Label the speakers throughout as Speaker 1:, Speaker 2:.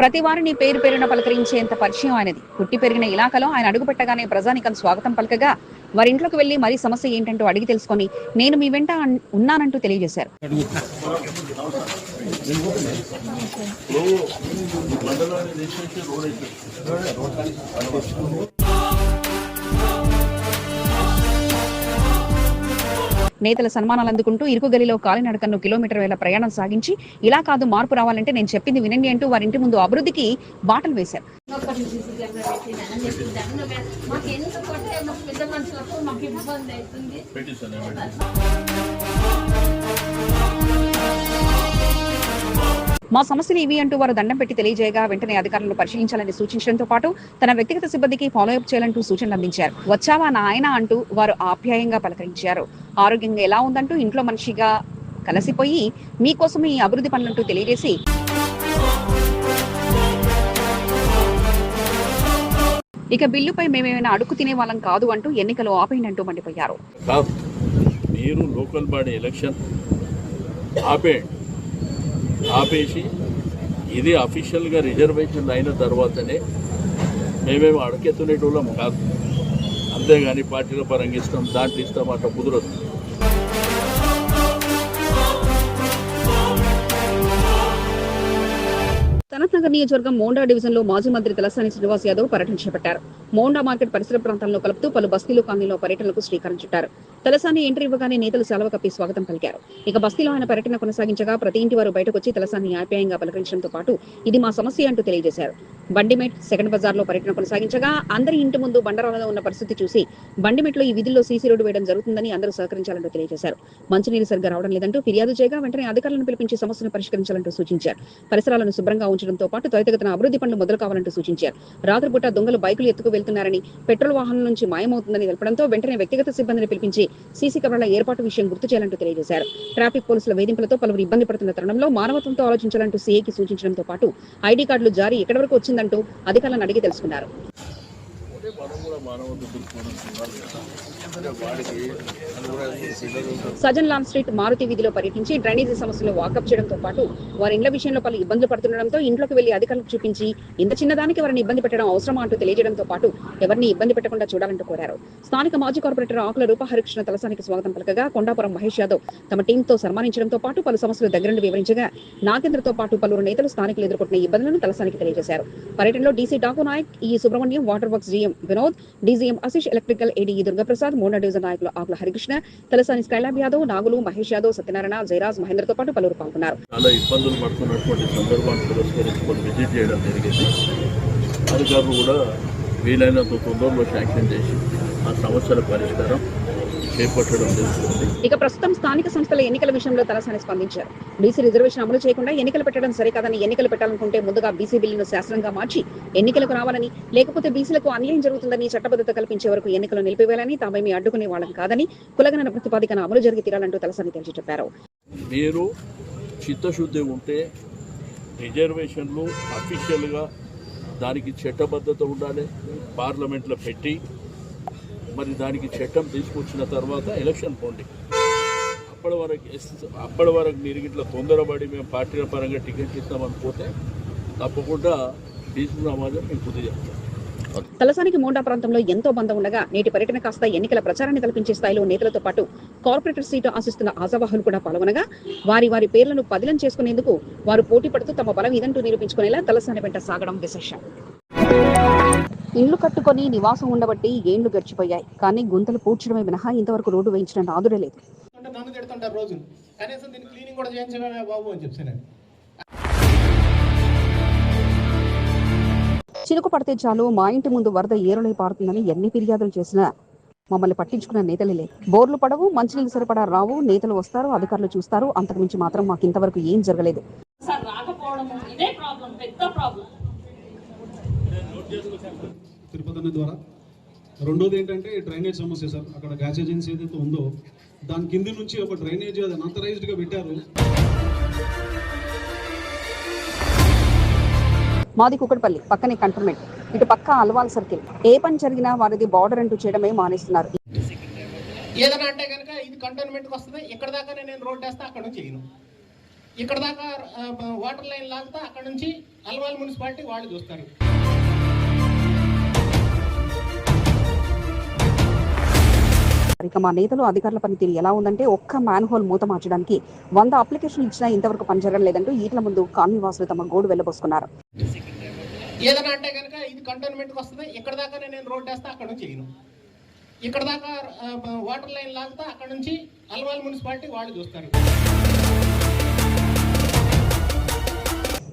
Speaker 1: ప్రతి వారిని పేరు పేరున పలకరించేంత పరిచయం ఆయనది. పుట్టి పెరిగిన ఇలాకలో ఆయన అడుగుపెట్టగానే ప్రజానికం స్వాగతం పలకగా వారి ఇంట్లోకి వెళ్ళి మరీ సమస్య ఏంటంటూ అడిగి తెలుసుకొని నేను మీ వెంట అన్- ఉన్నానంటూ తెలియజేశారు. నేతల సన్మానాలు అందుకుంటూ ఇరుకు గలిలో కాలినడకను కిలోమీటర్ వేల ప్రయాణం సాగించి ఇలా కాదు మార్పు రావాలంటే నేను చెప్పింది వినండి అంటూ వారి ఇంటి ముందు అభివృద్ధికి బాటలు వేశారు.
Speaker 2: మాకు పెద్ద మనుషులకు మాకు ఇబ్బంది అవుతుంది.
Speaker 1: మా సమస్యలు ఇవి అంటూ వారు దండం పెట్టి తెలియజేయగా వెంటనే అధికారులను పరిశీలించాలని సూచించడంతో పాటు తన వ్యక్తిగత సిబ్బందికి ఫాలోఅప్ చేయాలంటూ సూచనలు అందించారు. వచ్చావా నాయన అంటూ వారు ఆప్యాయంగా పలకరించారు. ఆరోగ్యంగా ఎలా ఉందంటూ ఇంట్లో మనిషిగా కలిసిపోయి మీకోసం ఈ అభివృద్ధి పనులంటూ తెలియజేసి ఇక బిల్లుపై మేమేమైనా అడుగు తినే వాళ్ళం కాదు అంటూ ఎన్నికలు ఆపేయండి మండిపోయారు.
Speaker 3: మీరు లోకల్ బాడీ ఎలక్షన్ ఆపేయండి. ఆపేసి ఇది అఫీషియల్గా రిజర్వేషన్ అయిన తర్వాతనే మేమేమి అడకెత్తునేటి వాళ్ళం కాదు. అంతేగాని పార్టీల పరంగా ఇస్తాం దాంట్లో ఇస్తాం అట్లా కుదరదు.
Speaker 1: సనత్నగర్ నియోజకవర్గం మోండా డివిజన్లో మాజీ మంత్రి తలసాని శ్రీనివాస్ యాదవ్ పర్యటన చేపట్టారు. మోండా మార్కెట్ పరిసర ప్రాంతాలను కలుపుతూ పలు బస్తీలు కాలనీలో పర్యటనకు శ్రీకారం చుట్టారు. తలసాని ఎంట్రీ ఇవ్వగానే నేతలు సెలవు కప్పి స్వాగతం పలికారు. ఇక బస్తీలో ఆయన పర్యటన కొనసాగించగా ప్రతి ఇంటి వారు బయటకు వచ్చి తలసాని ఆప్యాయంగా పలకరించడంతో పాటు ఇది మా సమస్య అంటూ తెలియజేశారు. బండిమెట్ సెకండ్ బజార్లో పర్యటన కొనసాగించగా అందరి ఇంటి ముందు బండరాలలో ఉన్న పరిస్థితి చూసి బండిమెట్లో ఈ విధుల్లో సీసీ రోడ్డు వేయడం జరుగుతుందని అందరూ సహకరించాలంటూ తెలియజేశారు. మంచినీరు సరిగ్గా రావడం లేదంటూ ఫిర్యాదు చేయగా వెంటనే అధికారులను పిలిపించి సమస్యను పరిష్కరించాలంటూ సూచించారు. పరిసరాలను శుభ్రంగా ఉంచడంతో పాటు త్వరితగతిన అభివృద్ధి పనులు మొదలు కావాలంటూ సూచించారు. రాత్రిపూట దొంగలు బైకులు ఎత్తుకు వెళ్తున్నారని పెట్రోల్ వాహనం నుంచి మాయమవుతుందని తెలపడంతో వెంటనే వ్యక్తిగత సిబ్బందిని పిలిపించి సీసీ కెమెరాల ఏర్పాటు విషయం గుర్తు చేయాలంటూ తెలియజేశారు. ట్రాఫిక్ పోలీసుల వేధింపులతో పలువురు ఇబ్బంది పడుతున్న తరుణంలో మానవత్వంతో ఆలోచించాలంటూ సీఏకి సూచించడంతో పాటు ఐడి కార్డులు జారీ ఎక్కడి వరకు వచ్చిందంటూ అధికారులను అడిగి తెలుసుకున్నారు. సజన్ లామ్ స్ట్రీట్ మారుతి వీధిలో పర్యటించి డ్రైనేజీ సమస్యలు వాకప్ చేయడంతో పాటు వారి ఇండ్ల విషయంలో పలు ఇబ్బందులు పడుతుండడంతో ఇంట్లోకి వెళ్ళి అధికారులకు చూపించి ఇంత చిన్నదానికి వారిని ఇబ్బంది పెట్టడం అవసరమా అంటూ తెలియజేయడంతో పాటు ఎవరిని ఇబ్బంది పెట్టకుండా చూడాలంటూ కోరారు. స్థానిక మాజీ కార్పొరేటర్ ఆకుల రూప హరికృష్ణ తలసానికి స్వాగతం పలకగా కొండాపురం మహేష్ యాదవ్ తమ టీంతో సన్మానించడంతో పాటు పలు సమస్యలు దగ్గరుండి వివరించగా నాగేంద్రతో పాటు పలువురు నేతలు స్థానికులు ఎదుర్కొంటున్న ఇబ్బందులను తలసానికి తెలియజేశారు. పర్యటనలో DC Daku Nayak E Subrahmanyam water works GM Vinod DGM Ashish electrical AD Durgaprasad మూడో డివిజన్ నాయకులు ఆకుల హరికృష్ణ తలసాని స్కైలాబ్ యాదవ్ నాగులు మహేష్ యాదవ్ సత్యనారాయణ జయరాజ్ మహేంద్రతో పాటు పలువురు పాల్గొన్నారు.
Speaker 3: చాలా ఇబ్బందులు పడుతున్నటువంటి సందర్భాన్ని పురస్కరించుకొని విజిట్ చేయడం జరిగింది. అధికారులు కూడా వీలైనంత తొందరలో శాంక్షన్ చేసి ఆ సమస్యల పరిష్కారం చేపట్టడం జరుగుతుంది.
Speaker 1: ఇక ప్రస్తుతం స్థానిక సంస్థల ఎన్నికల విషయంలో తలసాని స్పందించారు. బీసీ రిజర్వేషన్ అమలు చేయకుండా ఎన్నికలు పెట్టడం సరికాదని ఎన్నికలు పెట్టాలనుకుంటే ముందుగా బీసీ బిల్లును శాసనంగా మార్చి ఎన్నికలకు రావాలని లేకపోతే బీసీలకు అన్యాయం జరుగుతుందని చట్టబద్ధత కల్పించే వరకు ఎన్నికలు నిలిపివేయాలని తామేమీ అడ్డుకునే వాళ్ళం కాదని కులగణన ప్రతిపాదికన అమలు జరిగి తీరాలంటూ తలసాని తేల్చి చెప్పారు.
Speaker 3: మీరు చిత్తశుద్ధి ఉంటే రిజర్వేషన్లు అఫీషియల్గా దానికి చట్టబద్ధత ఉండాలి పార్లమెంట్లో పెట్టి మరి దానికి చట్టం తీసుకొచ్చిన తర్వాత ఎలక్షన్ పోండి. అప్పటి వరకు అప్పటి వరకు మీరు ఇట్లా తొందరపడి మేము పార్టీల పరంగా టికెట్ ఇస్తామని తప్పకుండా బీసీ సమాజం మీకు బుద్ధి చెప్తాం
Speaker 1: తలసానికి మోండా ప్రాంతంలో ఎంతో బంధం ఉండగా నేటి పర్యటన కాస్త ఎన్నికల ప్రచారాన్ని తలపించే స్థాయిలో నేతలతో పాటు కార్పొరేటర్ సీటు ఆశిస్తున్న ఆశావాహులు కూడా పాల్గొనగా వారి వారి పేర్లను పదిలం చేసుకునేందుకు వారు పోటీ పడుతూ తమ బలం ఇదంటూ నిరూపించుకునేలా తలసాని వెంట సాగడం విశేషం. ఇల్లు కట్టుకొని నివాసం ఉండబట్టి ఏండ్లు గడిచిపోయాయి. కానీ గుంతలు పూడ్చడమే మినహా ఇంతవరకు రోడ్డు వేయించిన నాదుడే లేదు.
Speaker 4: అంటే నన్ను తిడుతుంటారు రోజు. కనీసం దీన్ని క్లీనింగ్ కూడా చేయించడమే బాబు అని చెప్తానండి.
Speaker 1: చినుకు పడితే చాలు మా ఇంటి ముందు వరద ఏరులై పారుతుందని ఎన్ని ఫిర్యాదులు చేసినా మమ్మల్ని పట్టించుకున్న నేతలే బోర్లు పడవు మంచినీళ్ళు సరిపడా రావు నేతలు వస్తారు అధికారులు చూస్తారు. అంతకుమించి మాత్రం మాకు ఇంతవరకు ఏం జరగలేదు.
Speaker 2: సార్ రాకపోవడము ఇదే ప్రాబ్లం పెద్ద ప్రాబ్లం
Speaker 5: తిరుపతి అనే ద్వారా. రెండోది ఏంటంటే డ్రైనేజ్ సమస్య సార్. అక్కడ గ్యాస్ ఏజెన్సీ ఏదైతే ఉందో దాని కింది నుంచి ఒక డ్రైనేజ్ అది అనాథరైజ్డ్గా పెట్టారు.
Speaker 1: మాది కుక్కడపల్లి పక్కనే కంటోన్మెంట్. ఇటు పక్క అల్వాల్ సర్కిల్. ఏ పని జరిగినా వారిది బార్డర్ అంటూ చేయడమే మానేస్తున్నారు.
Speaker 4: ఏదైనా అంటే కనుక ఇది కంటోన్మెంట్కి వస్తుంది. ఇక్కడ దాకానే నేను రోడ్ వేస్తా అక్కడ నుంచి చేయను ఇక్కడ దాకా వాటర్ లైన్ లాగితే అక్కడ నుంచి అల్వాల్ మున్సిపాలిటీ వాళ్ళు చూస్తారు.
Speaker 1: ఇక మా నేతలు అధికారుల పనితీరు ఎలా ఉందంటే ఒక్క మ్యాన్ హోల్ మూత మార్చడానికి వంద అప్లికేషన్లు ఇచ్చినా ఇంతవరకు పనిచేయడం లేదంటూ ఈట్ల ముందు కాలనీవాసులు తమ గోడు వెళ్ళబోసుకున్నారు.
Speaker 4: ఏదైనా అంటే కనుక ఇది కంటోన్మెంట్కి వస్తుంది. ఇక్కడ దాకానే నేను రోడ్ వేస్తా అక్కడ నుంచి చేయను ఇక్కడ దాకా వాటర్ లైన్ లాగితే అక్కడ నుంచి అల్వాల్ మున్సిపాలిటీ వాళ్ళు చూస్తారు.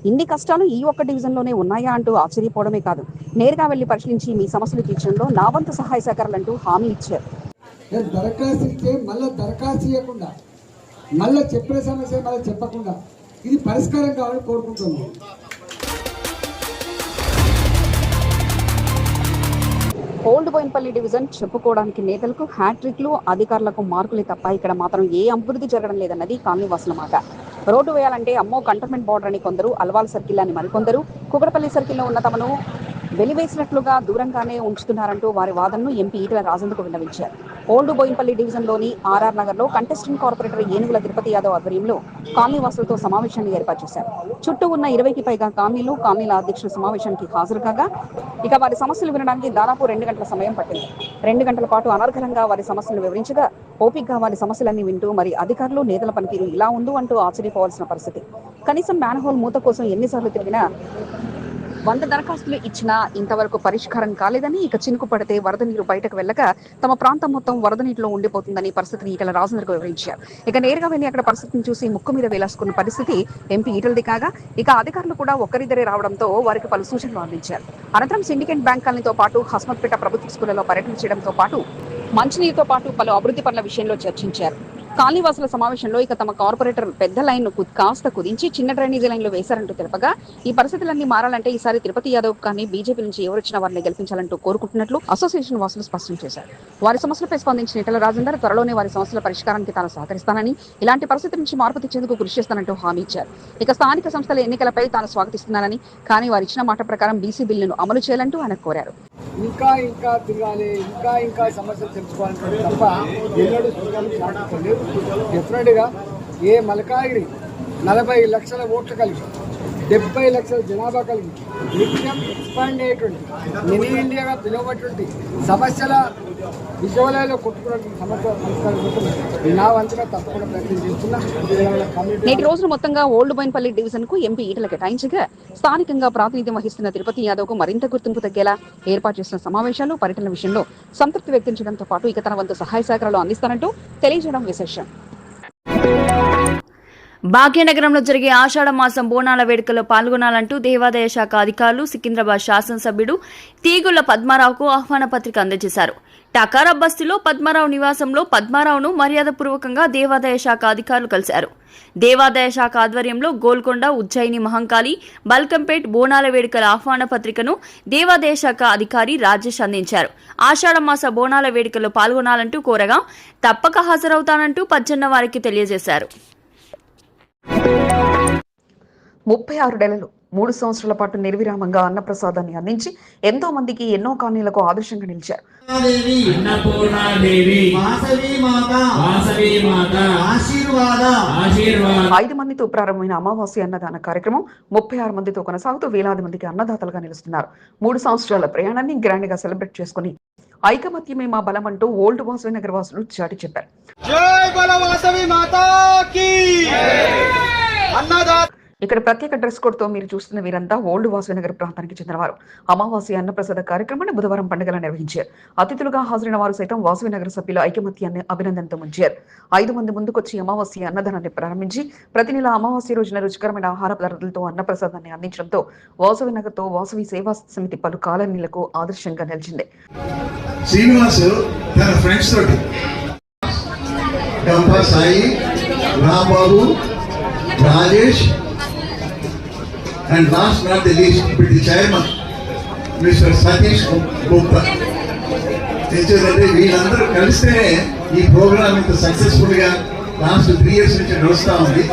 Speaker 1: ఇన్ని కష్టాలు ఈ ఒక్క డివిజన్లోనే ఉన్నాయా అంటూ ఆశ్చర్యపోవడమే కాదు. నేరుగా వెళ్ళి పరిశీలించి మీ సమస్యలు తీర్చడంలో నా వంతు సహాయ సహకారాలంటూ హామీ ఇచ్చారు.
Speaker 6: నేను దరఖాస్తు ఇచ్చే మళ్ళీ దరఖాస్తు ఇవ్వకుండా మళ్ళీ చెప్పే సమస్య మళ్ళీ చెప్పకుండా ఇది పరిష్కారం కావాలని కోరుకుంటున్నాను.
Speaker 1: ఓల్డ్ బోయిన్పల్లి డివిజన్ చెప్పుకోవడానికి నేతలకు హ్యాట్రిక్లు అధికారులకు మార్కులే తప్ప ఇక్కడ మాత్రం ఏ అభివృద్ధి జరగడం లేదన్నది కాలనీవాసుల మాట రోడ్డు వేయాలంటే అమ్మో కంటోన్మెంట్ బోర్డర్ అని కొందరు అల్వాల్ సర్కిల్ అని మరికొందరు కుకటపల్లి సర్కిల్లో ఉన్న తమను వెలివేసినట్లుగా దూరంగానే ఉంచుతున్నారంటూ వారి వాదనను ఎంపీ ఈటల రాజేందుకు విన్నవించారు. ఓల్డ్ బోయిన్పల్లి డివిజన్లోని ఆర్ఆర్ నగర్లో కంటెస్టెంట్ కార్పొరేటర్ ఏనుగుల తిరుపతి యాదవ్ ఆధ్వర్యంలో కాలనీవాసులతో సమావేశాన్ని ఏర్పాటు చేశారు. చుట్టూ ఉన్న ఇరవైకి పైగా కాలనీలు కాలనీల అధ్యక్షుల సమావేశానికి హాజరు కాగా ఇక వారి సమస్యలు వినడానికి దాదాపు రెండు గంటల సమయం పట్టింది. రెండు గంటల పాటు అనర్ఘనంగా వారి సమస్యలను వివరించగా ఓపిక్గా వారి సమస్యలన్నీ వింటూ మరి అధికారులు నేతల పనితీరు ఇలా ఉందో అంటూ ఆశ్చర్యపోవాల్సిన పరిస్థితి. కనీసం మ్యాన్హోల్ మూత కోసం ఎన్నిసార్లు తిరిగినా వంద దరఖాస్తులు ఇచ్చినా ఇంతవరకు పరిష్కారం కాలేదని ఇక చినుకు పడితే వరద నీరు బయటకు వెళ్ళక తమ ప్రాంతం మొత్తం వరద నీటిలో ఉండిపోతుందని పరిస్థితిని ఈటల రాజేంద్రకు వివరించారు. ఇక నేరుగా వెళ్ళి అక్కడ పరిస్థితిని చూసి ముక్కు మీద వేలాసుకున్న పరిస్థితి ఎంపీ ఈటలది కాగా ఇక అధికారులు కూడా ఒక్కరిద్దరే రావడంతో వారికి పలు సూచనలు అందించారు. అనంతరం సిండికేట్ బ్యాంక్ కాలనీతో పాటు హస్మత్పేట ప్రభుత్వ స్కూళ్ళలో పర్యటన చేయడంతో పాటు మంచినీరుతో పాటు పలు అభివృద్ధి పనుల విషయంలో చర్చించారు. కాలనీవాసుల సమావేశంలో ఇక తమ కార్పొరేటర్ పెద్ద లైన్ను కాస్త కుదించి చిన్న డ్రైనేజీ లైన్లో వేశారంటూ తెలుపగా ఈ పరిస్థితులన్నీ మారాలంటే ఈసారి తిరుపతి యాదవ్ కానీ బీజేపీ నుంచి ఎవరొచ్చిన వారిని గెలిపించాలంటూ కోరుకుంటున్నట్లు అసోసియేషన్ వాసులు స్పష్టం చేశారు. వారి సమస్యలపై స్పందించిన ఇటల రాజేందర్ త్వరలోనే వారి సమస్యల పరిష్కారానికి తాను సహకరిస్తానని ఇలాంటి పరిస్థితి నుంచి మార్పు తెచ్చేందుకు కృషి చేస్తానంటూ హామీ ఇచ్చారు. ఇక స్థానిక సంస్థల ఎన్నికలపై తాను స్వాగతిస్తున్నానని కానీ వారు ఇచ్చిన మాట ప్రకారం బీసీ బిల్లును అమలు చేయాలంటూ ఆయన కోరారు.
Speaker 6: ఇంకా ఇంకా తిరగాలి ఇంకా ఇంకా సమస్యలు తెలుసుకోవాలంటే తప్ప ఎన్నడూ చూడాలి డెఫినెట్గా ఏ మలకాగిరి నలభై లక్షల ఓట్లు కలిగి డెబ్బై లక్షల జనాభా కలిగి నిత్యం ఎక్స్పాండ్ అయ్యేటువంటి మినీ ఇండియాగా పిలువబటువంటి సమస్యల విజయవాడలో కొట్టుకున్నటువంటి సమస్య పరిష్కారం నా వంతుగా తప్పకుండా ప్రయత్నం చేస్తున్నా.
Speaker 1: నేటి రోజున మొత్తంగా ఓల్డ్ బైన్పల్లి డివిజన్కు ఎంపీ ఈటల కేటాయించగా స్థానికంగా ప్రాతినిధ్యం వహిస్తున్న తిరుపతి యాదవ్కు మరింత గుర్తింపు తగ్గేలా ఏర్పాటు చేసిన సమావేశాలు పర్యటన విషయంలో సంతృప్తి వ్యక్తం చేయడంతో పాటు ఇక తన వంతు సహాయ సహకారాలు అందిస్తానంటూ తెలియజేయడం విశేషం.
Speaker 7: భాగ్యనగరంలో జరిగే ఆషాఢ మాసం బోనాల వేడుకలో పాల్గొనాలంటూ దేవాదాయ శాఖ అధికారులు సికింద్రాబాద్ శాసనసభ్యుడు తీగుల పద్మారావుకు ఆహ్వాన పత్రిక అందజేశారు. టకారా బస్తీలో పద్మారావు నివాసంలో పద్మారావును మర్యాదపూర్వకంగా దేవాదాయ శాఖ అధికారులు కలిశారు. దేవాదాయ శాఖ ఆధ్వర్యంలో గోల్కొండ ఉజ్జయిని మహంకాళి బల్కంపేట్ బోనాల వేడుకల ఆహ్వాన పత్రికను దేవాదాయ శాఖ అధికారి రాజేష్ అందించారు. ఆషాఢ మాస బోనాల వేడుకలో పాల్గొనాలంటూ కోరగా తప్పక హాజరవుతానంటూ పజ్జన్న వారికి తెలియజేశారు.
Speaker 1: ముప్పై ఆరు నెలలు మూడు సంవత్సరాల పాటు నిర్విరామంగా అన్నప్రసాదాన్ని అందించి ఎంతో మందికి ఎన్నో కాలనీలకు ఆదర్శంగా నిలిచారు. ఐదు మందితో ప్రారంభమైన అమావాస్య అన్నదాన కార్యక్రమం ముప్పై ఆరు మందితో కొనసాగుతూ వేలాది మందికి అన్నదాతలుగా నిలుస్తున్నారు. మూడు సంవత్సరాల ప్రయాణాన్ని గ్రాండ్గా సెలబ్రేట్ చేసుకుని ఐకమత్యమే మా బలం అంటూ ఓల్డ్ వాసవి నగర్ వాసులు చాటి చెప్పారు. ఇక్కడ ప్రత్యేక డ్రెస్ కోడ్తో మీరు చూస్తున్న వీరంతా ఓల్డ్ వాసవి నగర్ ప్రాంతానికి చెందినవారు. అమావాస్య అన్నప్రసాద కార్యక్రమాన్ని బుధవారం పండుగలా నిర్వహించారు. అతిథులుగా హాజరైన వారు సైతం వాసవి నగర సభ్యుల ఐకమత్యాన్ని అభినందనతో ముంచారు. ఐదు మంది ముందుకొచ్చి అమావాస్య అన్నదానాన్ని ప్రారంభించి ప్రతి నెల అమావాస్య రోజున రుచికరమైన ఆహార పదార్థాలతో అన్నప్రసాదాన్ని అందించడంతో వాసవి నగర్తో వాసవి సేవా సమితి పలు కాలనీలకు ఆదర్శంగా నిలిచింది.
Speaker 8: శ్రీనివాస్ తన ఫ్రెండ్స్ తోటి. Gampa Sai Rababu Rajesh and last not the least ఇప్పుడు the chairman mister Satish Gupta తెచ్చేదంటే వీళ్ళందరూ కలిస్తే ఈ ప్రోగ్రామ్ ఇంత సక్సెస్ఫుల్గా లాస్ట్ త్రీ ఇయర్స్ నుంచి నడుస్తూ ఉంది.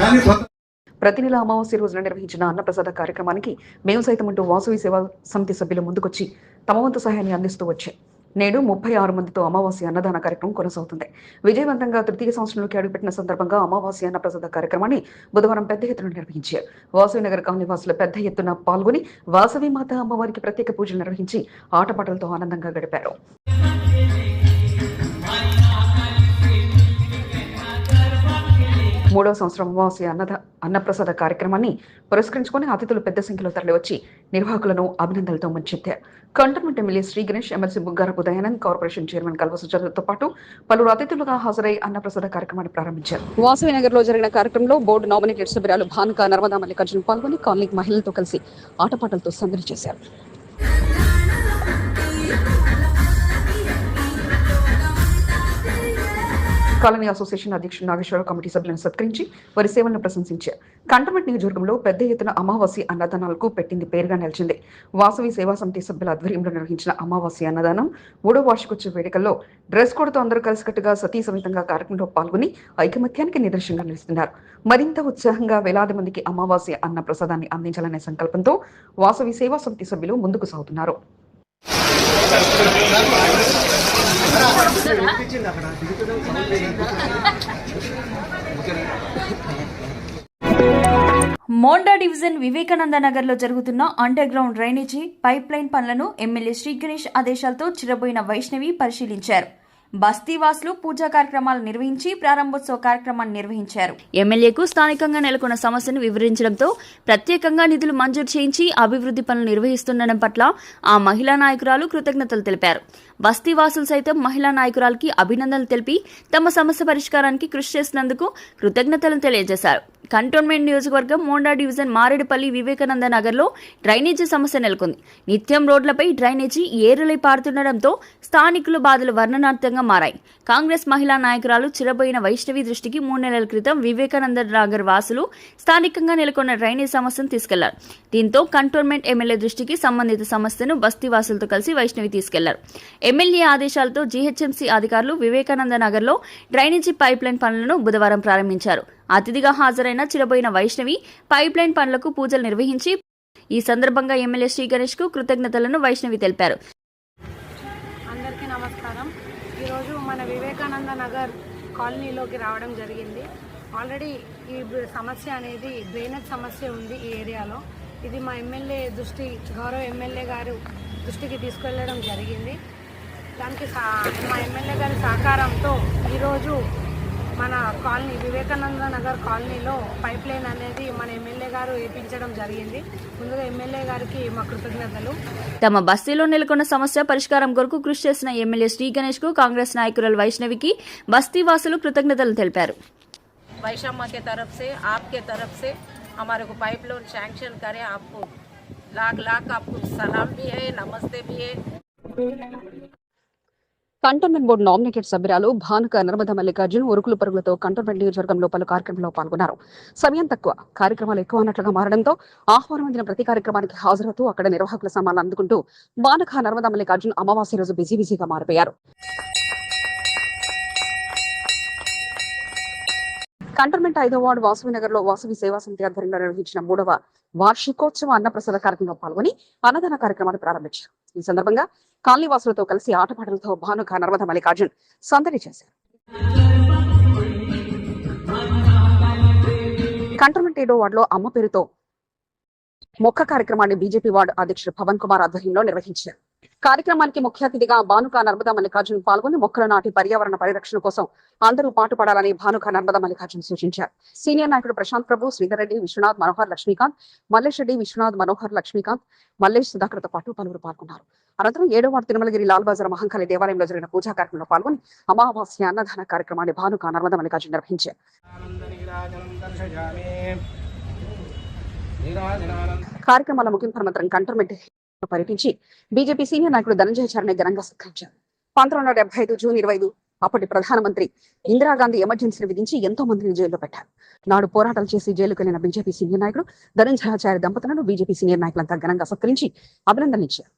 Speaker 8: కానీ
Speaker 1: ప్రతి నెల అమావాస్య రోజున నిర్వహించిన అన్నప్రసాద కార్యక్రమానికి మేము సైతం అంటూ వాసవి సేవా సమితి సభ్యులు ముందుకొచ్చి తమ వంతు సహాయాన్ని అందిస్తూ వచ్చాయి నేడు ముప్పై ఆరు మందితో అమావాస్య అన్నదాన కార్యక్రమం కొనసాగుతుంది. విజయవంతంగా తృతీయ సంవత్సరంలోకి అడుగుపెట్టిన సందర్భంగా అమావాస్య అన్న ప్రసాద కార్యక్రమాన్ని బుధవారం పెద్ద ఎత్తున నిర్వహించారు. వాసవి నగర్ కాలనీవాసులు పెద్ద ఎత్తున పాల్గొని వాసవి మాత అమ్మవారికి ప్రత్యేక పూజలు నిర్వహించి ఆటపాటలతో ఆనందంగా గడిపారు. మూడవ సంవత్సరం అమావాస్య అన్నద అన్నప్రసాద కార్యక్రమాన్ని పురస్కరించుకొని అతిథులు పెద్ద సంఖ్యలో తరలివచ్చి నిర్వాహకులను అభినందనలతో ముంచెత్తారు. Cantonment MLA Shri Ganesh MLC Buggarapu Dayanand corporation chairman Kalva సుచరితతో పాటు పలువురు అతిథులుగా హాజరై అన్నప్రసాద కార్యక్రమాన్ని ప్రారంభించారు. వాసవి నగర్లో జరిగిన కార్యక్రమంలో బోర్డు నామినేటెడ్ సభ్యురాలు భానుక నర్మదా మల్లికార్జున పాల్గొని కాలనీ మహిళలతో కలిసి ఆటపాటలతో సందడి చేశారు. కాలనీ అసోసియేషన్ అధ్యక్షుడు నాగేశ్వరరావు కమిటీ సభ్యులను సత్కరించి వారి సేవలను ప్రశంసించారు. కంటమెంట్ నియోజకవర్గంలో పెద్ద ఎత్తున అమావాస్య అన్నదానాలకు పెట్టింది పేరుగా నిలిచింది. వాసవి సేవా సమితి సభ్యుల ఆధ్వర్యంలో నిర్వహించిన అమావాస్య అన్నదానం మూడో వార్షికోత్సవ వేడుకల్లో డ్రెస్ కోడ్తో అందరూ కలిసికట్టుగా సతీ సమేతంగా కార్యక్రమంలో పాల్గొని ఐకమత్యానికి నిదర్శనంగా నిలుస్తున్నారు. మరింత ఉత్సాహంగా వేలాది మందికి అమావాస్య అన్న ప్రసాదాన్ని అందించాలనే సంకల్పంతో వాసవి సేవా సమితి సభ్యులు ముందుకు సాగుతున్నారు.
Speaker 7: మోండా డివిజన్ వివేకానంద నగర్లో జరుగుతున్న underground drainage pipeline పనులను ఎమ్మెల్యే శ్రీ గణేష్ ఆదేశాలతో చిరబోయిన వైష్ణవి పరిశీలించారు. బస్తీవాసులు పూజా కార్యక్రమాలు నిర్వహించి ప్రారంభోత్సవ కార్యక్రమాన్ని నిర్వహించారు. ఎమ్మెల్యేకు స్థానికంగా నెలకొన్న సమస్యను వివరించడంతో ప్రత్యేకంగా నిధులు మంజూరు చేయించి అభివృద్ధి పనులు నిర్వహిస్తుండడం పట్ల ఆ మహిళా నాయకురాలు కృతజ్ఞతలు తెలిపారు. బస్తీవాసులు సైతం మహిళా నాయకురాలకి అభినందనలు తెలిపి తమ సమస్య పరిష్కారానికి కృషి చేసినందుకు కృతజ్ఞతలు తెలియజేశారు. కంటోన్మెంట్ నియోజకవర్గం మోండా డివిజన్ మారేడుపల్లి వివేకానంద నగర్లో డ్రైనేజీ సమస్య నెలకొంది. నిత్యం రోడ్లపై డ్రైనేజీ ఏరులై పారుతుండటంతో స్థానికులు బాధలు వర్ణనార్థంగా మారాయి. కాంగ్రెస్ మహిళా నాయకురాలు చిరబోయిన వైష్ణవి దృష్టికి మూడు నెలల క్రితం వివేకానంద నగర్ వాసులు స్థానికంగా నెలకొన్న డ్రైనేజ్ సమస్యను తీసుకెళ్ళారు. దీంతో కంటోన్మెంట్ ఎమ్మెల్యే దృష్టికి సంబంధిత సమస్యను బస్తీవాసులతో కలిసి వైష్ణవి తీసుకెళ్ళారు. ఎమ్మెల్యే ఆదేశాలతో జీహెచ్ఎంసీ అధికారులు వివేకానంద నగర్లో డ్రైనేజీ పైప్లైన్ పనులను బుధవారం ప్రారంభించారు. అతిథిగా హాజరైన చిరబోయిన వైష్ణవి పైప్లైన్ పనులకు పూజలు నిర్వహించి ఈ సందర్భంగా ఎమ్మెల్యే శ్రీ గణేష్కు కృతజ్ఞతలను వైష్ణవి తెలిపారు.
Speaker 9: అందరికీ నమస్కారం. ఈరోజు మన వివేకానంద నగర్ కాలనీలోకి రావడం జరిగింది. ఆల్రెడీ ఈ సమస్య అనేది డ్రైనేజ్ సమస్య ఉంది ఈ ఏరియాలో. ఇది మా ఎమ్మెల్యే దృష్టి గౌరవ ఎమ్మెల్యే గారు దృష్టికి తీసుకెళ్ళడం జరిగింది. దానికి సా- మా ఎమ్మెల్యే గారి సహకారంతో ఈరోజు మన కాలనీ వివేకానంద నగర్ కాలనీలో పైప్ లైన్ అనేది మన ఎమ్మెల్యే గారు వేయించడం జరిగింది ముందుగా ఎమ్మెల్యే గారికి మా కృతజ్ఞతలు
Speaker 7: తమ బస్తీలో నెలకొన్న సమస్య పరిష్కారం కొరకు కృషి చేసిన ఎమ్మెల్యే శ్రీ గణేష్ కు కాంగ్రెస్ నాయకురాలు వైష్ణవికి బస్తీ వాసులు కృతజ్ఞతలు తెలిపారు
Speaker 2: वैषम्य के तरफ से आपके तरफ से हमारे को पाइप लोन सैंक्शन करें आपको लाख लाख आपको सलाम भी है नमस्ते भी है
Speaker 1: కంటోన్మెంట్ బోర్డు నామినేటెడ్ సభ్యురాలు భానుక నర్మద మల్లికార్జున్ ఉరుకులు పరుగులతో కంటోన్మెంట్ నియోజకవర్గంలో పలు కార్యక్రమంలో పాల్గొన్నారు. సమయం తక్కువ. కార్యక్రమాలు ఎక్కువ అన్నట్లుగా మారడంతో ఆహ్వానం అందిన ప్రతి కార్యక్రమానికి హాజరవుతూ అక్కడ నిర్వాహకుల సామాన్లు అందుకుంటూ భానుక నర్మద మల్లికార్జున్ అమావాస్య రోజు బిజీ బిజీగా మారిపోయారు. కంటోన్మెంట్ ఐదో వార్డు వాసవి నగర్లో వాసవి సేవా సమితి ఆధ్వర్యంలో నిర్వహించిన మూడవ వార్షికోత్సవ అన్నప్రసాద కార్యక్రమంలో పాల్గొని అన్నదాన కార్యక్రమాన్ని ప్రారంభించారు. ఈ సందర్భంగా కాలనీవాసులతో కలిసి ఆటపాటలతో భానుక నర్మద మల్లికార్జున్ సందడి చేశారు. కంటోన్మెంట్ ఏడో వార్డులో అమ్మ పేరుతో మొక్క కార్యక్రమాన్ని బీజేపీ వార్డు అధ్యక్షుడు పవన్ కుమార్ ఆధ్వర్యంలో నిర్వహించారు. కార్యక్రమానికి ముఖ్య అతిథిగా భానుక నర్మదా మల్లికార్జున్ పాల్గొని మొక్కలు నాటి పర్యావరణ పరిరక్షణ కోసం అందరూ పాటుపడాలని భానుక నర్మదా మల్లికార్జున్ సూచించారు. సీనియర్ నాయకుడు ప్రశాంత్ ప్రభు శ్రీధర్ రెడ్డి విశ్వనాథ్ మనోహర్ లక్ష్మీకాంత్ మల్లేష్ రెడ్డి విశ్వనాథ్ మనోహర్ లక్ష్మీకాంత్ మల్లేష్ సుధాకర్తో పాటు పలువురు పాల్గొన్నారు. అనంతరం ఏడో వారు తిరుమలగిరి లాల్ బజార్ మహంకాళి దేవాలయంలో జరిగిన పూజా కార్యక్రమంలో పాల్గొని అమావాస్య అన్నదాన కార్యక్రమాన్ని భానుక నర్మదా మల్లికార్జున్ నిర్వహించారు. కార్యక్రమాల ముగింపు అనంతరం కంటర్మెంట్ పర్యటించి బీజేపీ సీనియర్ నాయకుడు ధనంజయ చరణ్ ఘనంగా సత్కరించారు. పంతొమ్మిది వందల డెబ్బై ఐదు జూన్ ఇరవై ఐదు అప్పటి ప్రధానమంత్రి ఇందిరాగాంధీ ఎమర్జెన్సీని విధించి ఎంతో మందిని జైల్లో పెట్టారు. నాడు పోరాటాలు చేసి జైలుకు వెళ్ళిన బీజేపీ సీనియర్ నాయకుడు ధనంజయాచార్య దంపతులను బీజేపీ సీనియర్ నాయకులంతా ఘనంగా సత్కరించి అభినందనించారు.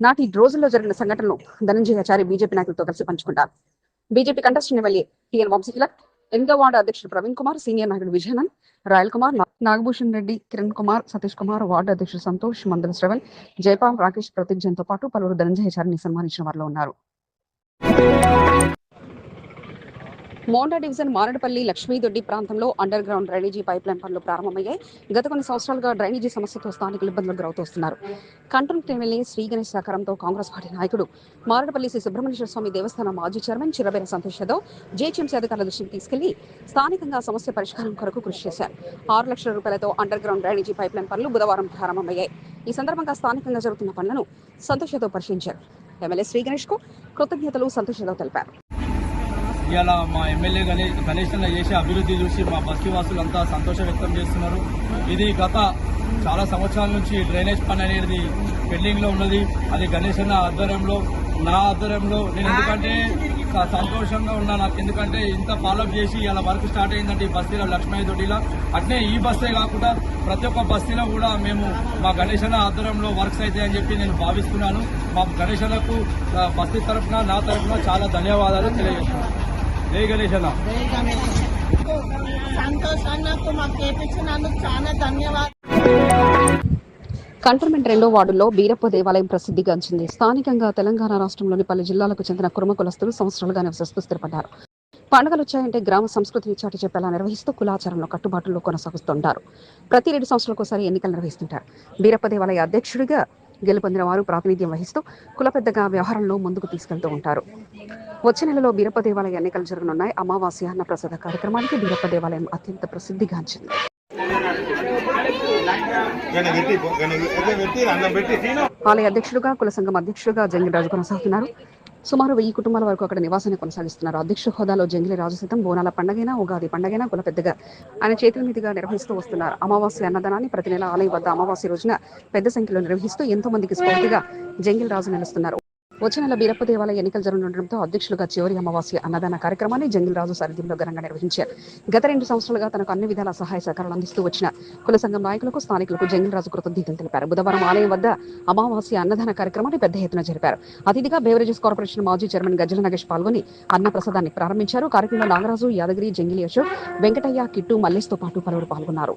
Speaker 1: నాటి రోజుల్లో జరిగిన సంఘటనలు ధనంజయాచార్య బీజేపీ నాయకులతో కలిసి పంచుకుంటారు బీజేపీ కంటెస్టెంట్ ఎమ్మెల్యే టిఎన్ వంశీల ఎనిమిదో వార్డు అధ్యక్షుడు ప్రవీణ్ కుమార్ సీనియర్ నాయకుడు విజయనంద్ రాయల్ కుమార్ నాగభూషణ్ రెడ్డి కిరణ్ కుమార్ సతీష్ కుమార్ వార్డు అధ్యక్షుడు సంతోష్ మందల శ్రవణ్ జయపాల్ రాకేష్ ప్రతిజ్ఞతో పాటు పలువురు ధనంజయచారిని సన్మానించిన వారిలో ఉన్నారు. మోండా డివిజన్ మారడపల్లి లక్ష్మీదొడ్డి ప్రాంతంలో underground drainage pipeline పనులు ప్రారంభమయ్యాయి. గత కొన్ని సంవత్సరాలుగా డ్రైనేజీ సమస్యతో స్థానికులు ఇబ్బందులకు గురవుతోస్తున్నారు. కంట్రోల్ ఎమ్మెల్యే శ్రీ గణేష్ సహకారంతో కాంగ్రెస్ పార్టీ నాయకుడు మారడపల్లి శ్రీ సుబ్రహ్మణ్యేశ్వర స్వామి దేవస్థానం మాజీ చైర్మన్ చిరబేర సంతోష్ యాదవ్ జేహెచ్ఎంసీ అధికారుల దృష్టికి తీసుకెళ్ళి స్థానికంగా సమస్య పరిష్కారం కొరకు కృషి చేశారు. ఆరు లక్షల రూపాయలతో underground drainage pipeline పనులు బుధవారం ప్రారంభమయ్యాయి. ఈ సందర్భంగా స్థానికంగా జరుగుతున్న పనులను సంతోష్ యాదవ్ పరిశీలించారు. ఎమ్మెల్యే శ్రీ గణేష్కు కృతజ్ఞతలు సంతోష్ యాదవ్ తెలిపారు.
Speaker 10: ఇవాళ మా ఎమ్మెల్యే గణేష్ గణేష్ చేసే అభివృద్ధి చూసి మా బస్తీ వాసులంతా సంతోషం వ్యక్తం చేస్తున్నారు. ఇది గత చాలా సంవత్సరాల నుంచి డ్రైనేజ్ పని అనేది పెండింగ్లో ఉన్నది. అది గణేష్ అన్న ఆధ్వర్యంలో నా ఆధ్వర్యంలో. నేను ఎందుకంటే స- సంతోషంగా ఉన్నా. నాకు ఎందుకంటే ఇంత ఫాలోఅప్ చేసి ఇలా వర్క్ స్టార్ట్ అయిందంటే ఈ బస్తీలో లక్ష్మయ్య తోటిలా. అట్నే ఈ బస్సే కాకుండా ప్రతి ఒక్క బస్తీలో కూడా మేము మా గణేష్ అన్న ఆధ్వర్యంలో వర్క్స్ అవుతాయని అని చెప్పి నేను భావిస్తున్నాను. మా గణేష్ అన్నకు బస్తీ తరఫున నా తరఫున చాలా ధన్యవాదాలు తెలియజేస్తున్నాను. జై గణేష్ అన్న.
Speaker 9: సంతోష్ అన్నకు మాకు చేపించినందుకు చాలా ధన్యవాదాలు.
Speaker 1: కంటోన్మెంట్ రెండో వార్డులో బీరప్ప దేవాలయం ప్రసిద్ధిగాంచింది స్థానికంగా తెలంగాణ రాష్ట్రంలోని పలు జిల్లాలకు చెందిన కుర్మ కులస్తులు సంవత్సరాలుగా నివసిస్తూ స్థిరపడ్డారు పండుగలు వచ్చాయంటే గ్రామ సంస్కృతిని చాటి చెప్పేలా నిర్వహిస్తూ కులాచారంలో కట్టుబాటుల్లో కొనసాగుతుంటారు. ప్రతి రెండు సంవత్సరాలకోసారి ఎన్నికలు నిర్వహిస్తుంటారు. బీరప్ప దేవాలయ అధ్యక్షుడిగా గెలుపొందిన వారు ప్రాతినిధ్యం వహిస్తూ కుల పెద్దగా వ్యవహారంలో ముందుకు తీసుకెళ్తూ ఉంటారు. వచ్చే నెలలో బీరప్ప దేవాలయ ఎన్నికలు జరగనున్నాయి. అమావాస్య అన్న ప్రసాద కార్యక్రమానికి బీరప్ప దేవాలయం అత్యంత ప్రసిద్ధిగాంచింది ఆలయ అధ్యక్షుడుగా కుల సంఘం అధ్యక్షుడుగా జంగిరాజు కొనసాగుతున్నారు. సుమారు వెయ్యి కుటుంబాల వరకు అక్కడ నివాసాన్ని కొనసాగిస్తున్నారు. అధ్యక్ష హోదాలో జంగిలి రాజు సైతం బోనాల పండగైనా ఉగాది పండగైనా కుల పెద్దగా ఆయన చేతుల మీదుగా నిర్వహిస్తూ వస్తున్నారు. అమావాస్య అన్నదానాన్ని ప్రతి నెల ఆలయం వద్ద అమావాస్య రోజున పెద్ద సంఖ్యలో నిర్వహిస్తూ ఎంతో మందికి స్ఫూర్తిగా జంగిల్ రాజు నిలుస్తున్నారు. వచ్చే నెల బీరప్ప దేవాలయ ఎన్నికలు జరగనుండటంతో అధ్యక్షులుగా చివరి అమావాస్య అన్నదాన కార్యక్రమాన్ని జంగిల్ రాజు సారథ్యంలో ఘనంగా నిర్వహించారు. గత రెండు సంవత్సరాలుగా తనకు అన్ని విధాల సహాయ సహకారాలు అందిస్తూ వచ్చిన కుల సంఘం నాయకులకు స్థానికులకు జంగిల్ రాజు కృతజ్ఞతలు తెలిపారు. బుధవారం ఆలయం వద్ద అమావాస్య అన్నదాన కార్యక్రమాన్ని పెద్ద ఎత్తున జరిపారు. అతిథిగా బేవరేజెస్ కార్పొరేషన్ మాజీ చైర్మన్ గజల నగేష్ పాల్గొని అన్న ప్రసాదాన్ని ప్రారంభించారు. కార్యక్రమంలో నాగరాజు యాదగిరి జంగిలి అశోక్ వెంకటయ్య కిట్టు మల్లేష్తో పాటు పలువురు పాల్గొన్నారు.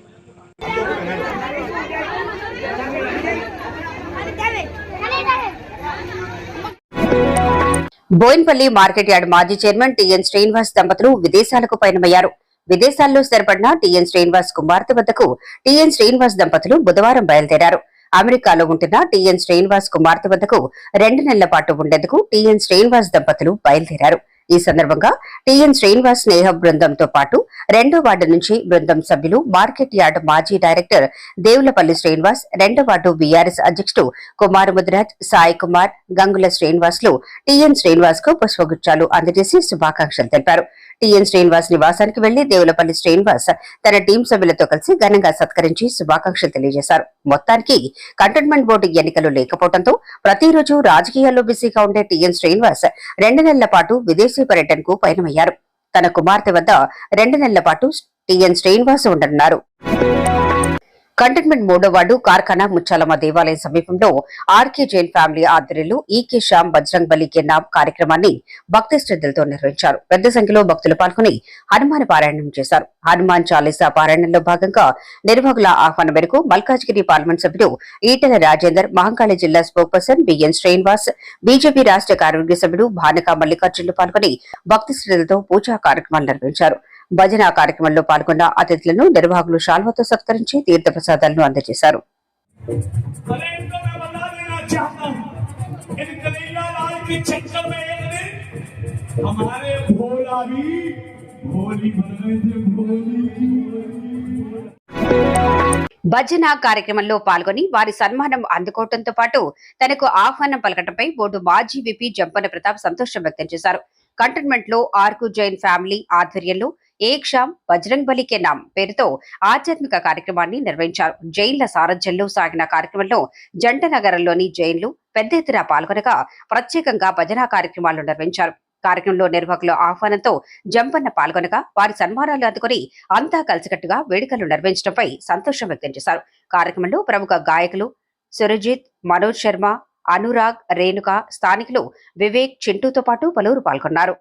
Speaker 11: బోయిన్పల్లి మార్కెట్ యార్డ్ మాజీ చైర్మన్ టిఎన్ శ్రీనివాస్ దంపతులు విదేశాలకు పయనమయ్యారు. విదేశాల్లో స్థిరపడిన టిఎన్ శ్రీనివాస్ కుమార్తె వద్దకు టిఎన్ శ్రీనివాస్ దంపతులు బుధవారం బయలుదేరారు. అమెరికాలో ఉంటున్న టిఎన్ శ్రీనివాస్ కుమార్తె వద్దకు రెండు నెలల పాటు ఉండేందుకు టిఎన్ శ్రీనివాస్ దంపతులు బయలుదేరారు. ఈ సందర్భంగా టిఎన్ శ్రీనివాస్ స్నేహ బృందంతో పాటు రెండో వార్డు నుంచి బృందం సభ్యులు మార్కెట్ యార్డ్ మాజీ డైరెక్టర్ దేవులపల్లి శ్రీనివాస్ రెండో వార్డు బీఆర్ఎస్ అధ్యక్షుడు కుమార్ ముదిరాజ్ సాయి కుమార్ గంగుల శ్రీనివాస్లు టిఎన్ శ్రీనివాస్కు పుష్పగుచ్చాలు అందజేసి శుభాకాంక్షలు తెలిపారు. టిఎన్ శ్రీనివాస్ నివాసానికి వెళ్ళి దేవులపల్లి శ్రీనివాస్ తన టీం సభ్యులతో కలిసి ఘనంగా సత్కరించి శుభాకాంక్షలు తెలియజేశారు. మొత్తానికి కంటోన్మెంట్ బోర్డు ఎన్నికలు లేకపోవడంతో ప్రతిరోజు రాజకీయాల్లో బిజీగా ఉండే టిఎన్ శ్రీనివాస్ రెండు నెలల పాటు విదేశీ పర్యటనకు పయనమయ్యారు. తన కుమార్తె వద్ద రెండు నెలల పాటు టిఎన్ శ్రీనివాస్ ఉండనున్నారు. కంటైన్మెంట్ మూడో వార్డు కార్ఖానా ముచ్చాలమ్మ దేవాలయం సమీపంలో ఆర్కే జైన్ ఫ్యామిలీ ఆధ్వర్యంలో ఈకే శ్యామ్ బజరంగ్ బలి కే నామ్ కార్యక్రమాన్ని భక్తి శ్రద్ధలతో నిర్వహించారు. పెద్ద సంఖ్యలో భక్తులు పాల్గొని హనుమాన్ పారాయణం చేశారు. హనుమాన్ చాలీసా పారాయణంలో భాగంగా నిర్వాహకుల ఆహ్వానం మేరకు మల్కాజ్గిరి పార్లమెంట్ సభ్యుడు ఈటెల రాజేందర్ మహంకాళి జిల్లా spokesperson BN Srinivas BJP రాష్ట్ర కార్యవర్గ సభ్యుడు భానకా మల్లికార్జునులు పాల్గొని భక్తి శ్రద్ధలతో పూజా కార్యక్రమాలు నిర్వహించారు. భజన కార్యక్రమంలో పాల్గొన్న అతిథులను నిర్వాహకులు శాల్వతో సత్కరించి తీర్థప్రసాదాలను అందజేశారు. భజన కార్యక్రమంలో పాల్గొని వారి సన్మానం అందుకోవడంతో పాటు తనకు ఆహ్వానం పలకటంపై బోర్డు మాజీ విపి జంపన్న ప్రతాప్ సంతోషం వ్యక్తం చేశారు. కంటైన్మెంట్లో ఆర్కు జైన్ ఫ్యామిలీ ఆధ్వర్యంలో ఏక్ షామ్ బజరంగ్ బలి కే నామ్ పేరుతో ఆధ్యాత్మిక కార్యక్రమాన్ని నిర్వహించారు. జైన్ల సారథ్యంలో సాగిన కార్యక్రమంలో జంట నగరంలోని జైన్లు పెద్ద ఎత్తున పాల్గొనగా ప్రత్యేకంగా భజన కార్యక్రమాలు నిర్వహించారు. కార్యక్రమంలో నిర్వాహకుల ఆహ్వానంతో జంపన్న పాల్గొనగా వారి సన్మానాలు అందుకుని అంతా కలిసికట్టుగా వేడుకలు నిర్వహించడంపై సంతోషం వ్యక్తం చేశారు. కార్యక్రమంలో ప్రముఖ గాయకులు సురజిత్ మనోజ్ శర్మ అనురాగ్ రేణుక స్థానికులు వివేక్ చింటూతో పాటు పలువురు పాల్గొన్నారు.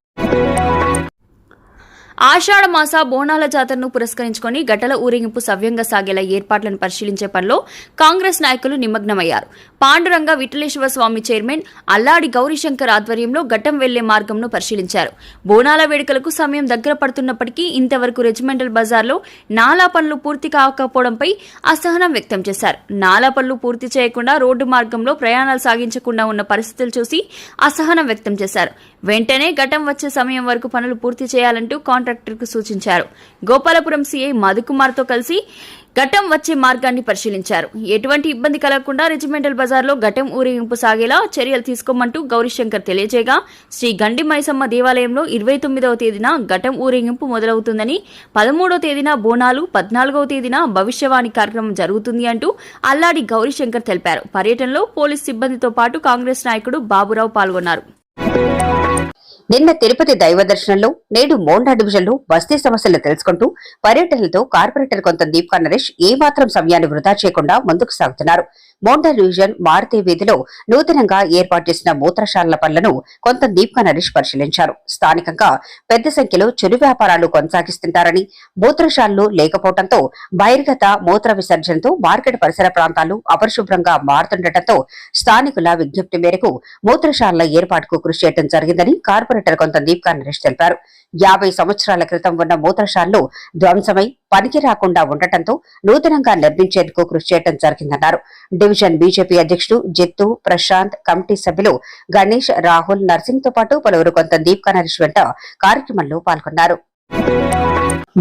Speaker 7: ఆషాఢ మాస బోనాల జాతరను పురస్కరించుకొని గటల ఊరేగింపు సవ్యంగా సాగేలా ఏర్పాట్లను పరిశీలించే పనిలో కాంగ్రెస్ నాయకులు నిమగ్నమయ్యారు. పాండురంగ విఠలేశ్వర స్వామి చైర్మన్ అల్లాడి గౌరీశంకర్ ఆధ్వర్యంలో ఘట్టం వెళ్ళే మార్గంను పరిశీలించారు. బోనాల వేడుకలకు సమయం దగ్గర పడుతున్నప్పటికీ ఇంతవరకు రెజిమెంటల్ బజార్లో నాలా పనులు పూర్తి కాకపోవడంపై అసహనం వ్యక్తం చేశారు. నాలా పనులు పూర్తి చేయకుండా రోడ్డు మార్గంలో ప్రయాణాలు సాగించకుండా ఉన్న పరిస్థితులు చూసి అసహనం వ్యక్తం చేశారు. వెంటనే ఘటం వచ్చే సమయం వరకు పనులు పూర్తి చేయాలంటూ కాంట్రాక్టర్కు సూచించారు. గోపాలపురం సీఐ మధుకుమార్తో కలిసి ఘటం వచ్చే మార్గాన్ని పరిశీలించారు. ఎటువంటి ఇబ్బంది కలగకుండా రెజిమెంటల్ బజార్లో ఘటం ఊరేగింపు సాగేలా చర్యలు తీసుకోమంటూ గౌరీశంకర్ తెలియజేయగా శ్రీ గండి మైసమ్మ దేవాలయంలో ఇరవై తొమ్మిదవ తేదీన ఘటం ఊరేగింపు మొదలవుతుందని పదమూడవ తేదీన బోనాలు పద్నాలుగవ తేదీన భవిష్యవాణి కార్యక్రమం జరుగుతుంది అంటూ అల్లాడి గౌరీశంకర్ తెలిపారు. పర్యటనలో పోలీస్ సిబ్బందితో పాటు కాంగ్రెస్ నాయకుడు బాబురావు పాల్గొన్నారు.
Speaker 11: నిన్న తిరుపతి దైవ దర్శనంలో నేడు మోండా డివిజన్లో బస్తీ సమస్యలు తెలుసుకుంటూ పర్యటనలతో కార్పొరేటర్ కొంత దీప్కా నరేష్ ఏమాత్రం సమయాన్ని వృధా చేయకుండా ముందుకు సాగుతున్నారు. మోండా డివిజన్ మారుతి వీధిలో నూతనంగా ఏర్పాటు చేసిన మూత్రశాలల పనులను కొంత దీప్కా నరేష్ పరిశీలించారు. స్థానికంగా పెద్ద సంఖ్యలో చిరు వ్యాపారాలు కొనసాగిస్తుంటారని మూత్రశాలలు లేకపోవడంతో బహిర్గత మూత్ర విసర్జనతో మార్కెట్ పరిసర ప్రాంతాలు అపరిశుభ్రంగా మారుతుండటంతో స్థానికుల విజ్ఞప్తి మేరకు మూత్రశాలల ఏర్పాటుకు కృషి చేయడం జరిగిందని కార్పొరేటర్ కొంత దీప్కా నరేష్ తెలిపారు. యాభై సంవత్సరాల క్రితం ఉన్న మూత్రశాలలు ధ్వంసమై పనికి రాకుండా ఉండటంతో నూతనంగా నిర్మించేందుకు కృషి చేయడం జరిగిందన్నారు. డివిజన్ బీజేపీ అధ్యక్షుడు జిత్తు ప్రశాంత్ కమిటీ సభ్యులు గణేష్ రాహుల్ నర్సింగ్తో పాటు పలువురు కొంత దీప్కా నరేష్ వెంట కార్యక్రమంలో పాల్గొన్నారు.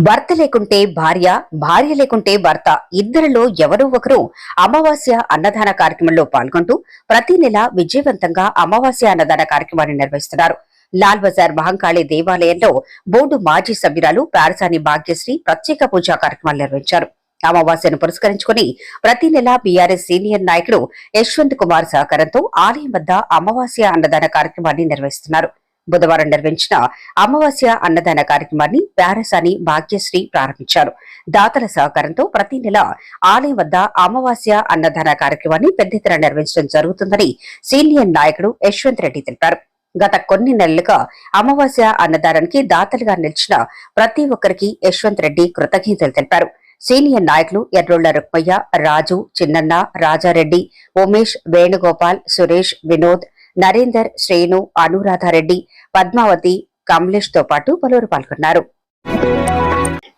Speaker 11: భర్త లేకుంటే భార్య భార్య లేకుంటే భర్త ఇద్దరిలో ఎవరో ఒకరు అమావాస్య అన్నదాన కార్యక్రమంలో పాల్గొంటూ ప్రతి నెల విజయవంతంగా అమావాస్య అన్నదాన కార్యక్రమాన్ని నిర్వహిస్తున్నారు. లాల్ బజార్ మహంకాళి దేవాలయంలో బోర్డు మాజీ సభ్యురాలు పారసాని భాగ్యశ్రీ ప్రత్యేక పూజా కార్యక్రమాలు నిర్వహించారు. అమావాస్యను పురస్కరించుకుని ప్రతి నెల బీఆర్ఎస్ సీనియర్ నాయకుడు యశ్వంత్ కుమార్ సహకారంతో ఆలయం వద్ద అమావాస్య అన్నదాన కార్యక్రమాన్ని నిర్వహిస్తున్నారు. బుధవారం నిర్వహించిన అమావాస్య అన్నదాన కార్యక్రమాన్ని పారసాని భాగ్యశ్రీ ప్రారంభించారు. దాతల సహకారంతో ప్రతి నెల ఆలయం వద్ద అమావాస్య అన్నదాన కార్యక్రమాన్ని పెద్ద నిర్వహించడం జరుగుతుందని సీనియర్ నాయకుడు యశ్వంత్ రెడ్డి తెలిపారు. గత కొన్ని నెలలుగా అమావాస్య అన్నదానానికి దాతలుగా నిలిచిన ప్రతి ఒక్కరికి యశ్వంత్ రెడ్డి కృతజ్ఞతలు తెలిపారు. సీనియర్ నాయకులు ఎర్రోళ్ళ రుక్మయ్య రాజు చిన్నన్న రాజారెడ్డి ఉమేష్ వేణుగోపాల్ సురేష్ వినోద్ నరేందర్ శ్రేణు అనురాధారెడ్డి పద్మావతి కమలేష్తో పాటు పలువురు పాల్గొన్నారు.